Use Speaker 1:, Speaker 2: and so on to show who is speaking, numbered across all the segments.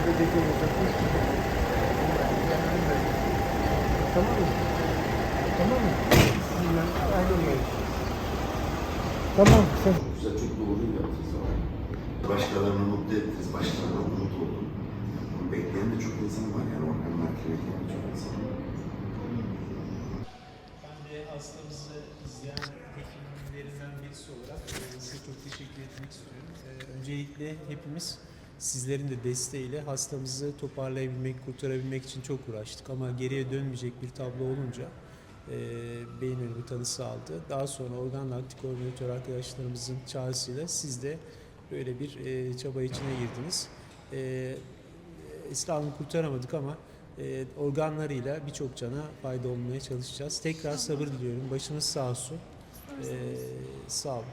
Speaker 1: gibi. Yanım böyle. Tamam mı? Tamam mı? Bilmem ayrılmayın. Tamam. Sen
Speaker 2: Çok güzel, çok doğru yaptınız ama. Başkalarını mutlu ettiniz, başkalarına umut oldun. Bunu bekleyen de çok insan var yani organlar bekleyen çok insan var.
Speaker 3: Ben de hastamızı izleyen hekimlerinden birisi olarak e, size çok teşekkür etmek istiyorum. E, Öncelikle hepimiz sizlerin de desteğiyle hastamızı toparlayabilmek, kurtarabilmek için çok uğraştık. Ama geriye dönmeyecek bir tablo olunca e, beyin ölümü tanısı aldı. Daha sonra organ nakli koordinatör arkadaşlarımızın çağrısıyla siz de böyle bir e, çaba içine girdiniz. E, Hanım'ı kurtaramadık ama e, organlarıyla birçok cana fayda olmaya çalışacağız. Tekrar sabır diliyorum. Başınız sağ olsun. E, sağ olun.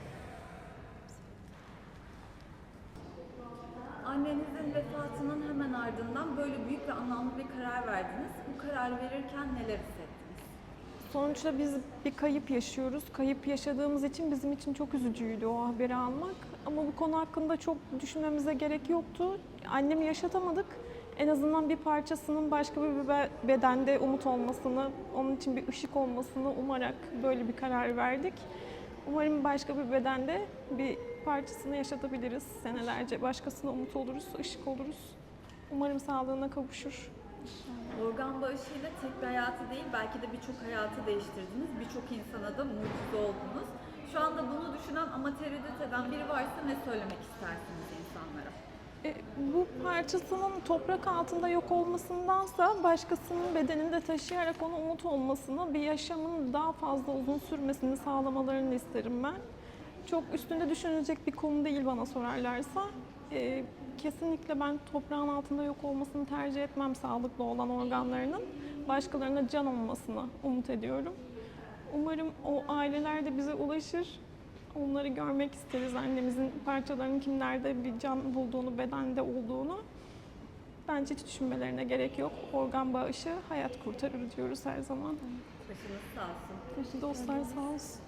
Speaker 4: Annenizin vefatının hemen ardından böyle büyük ve anlamlı bir karar verdiniz. Bu kararı verirken neler hissettiniz?
Speaker 5: Sonuçta biz bir kayıp yaşıyoruz. Kayıp yaşadığımız için bizim için çok üzücüydü o haberi almak. Ama bu konu hakkında çok düşünmemize gerek yoktu. Annemi yaşatamadık. En azından bir parçasının başka bir be- bedende umut olmasını, onun için bir ışık olmasını umarak böyle bir karar verdik. Umarım başka bir bedende bir parçasını yaşatabiliriz senelerce. Başkasına umut oluruz, ışık oluruz. Umarım sağlığına kavuşur.
Speaker 4: Organ bağışıyla tek bir hayatı değil belki de birçok hayatı değiştirdiniz. Birçok insana da mucize oldunuz. Şu anda bunu düşünen ama tereddüt eden biri varsa ne söylemek istersiniz insanlara?
Speaker 5: E, bu parçasının toprak altında yok olmasındansa başkasının bedeninde taşıyarak ona umut olmasını, bir yaşamın daha fazla uzun sürmesini sağlamalarını isterim ben. Çok üstünde düşünülecek bir konu değil bana sorarlarsa. E, kesinlikle ben toprağın altında yok olmasını tercih etmem sağlıklı olan organlarının. Başkalarına can olmasını umut ediyorum. Umarım o aileler de bize ulaşır. Onları görmek isteriz. Annemizin parçalarının kimlerde bir can bulduğunu, bedende olduğunu. Bence hiç düşünmelerine gerek yok. Organ bağışı hayat kurtarır diyoruz her zaman.
Speaker 4: Başınız sağ olsun.
Speaker 5: Dostlar sağ olsun.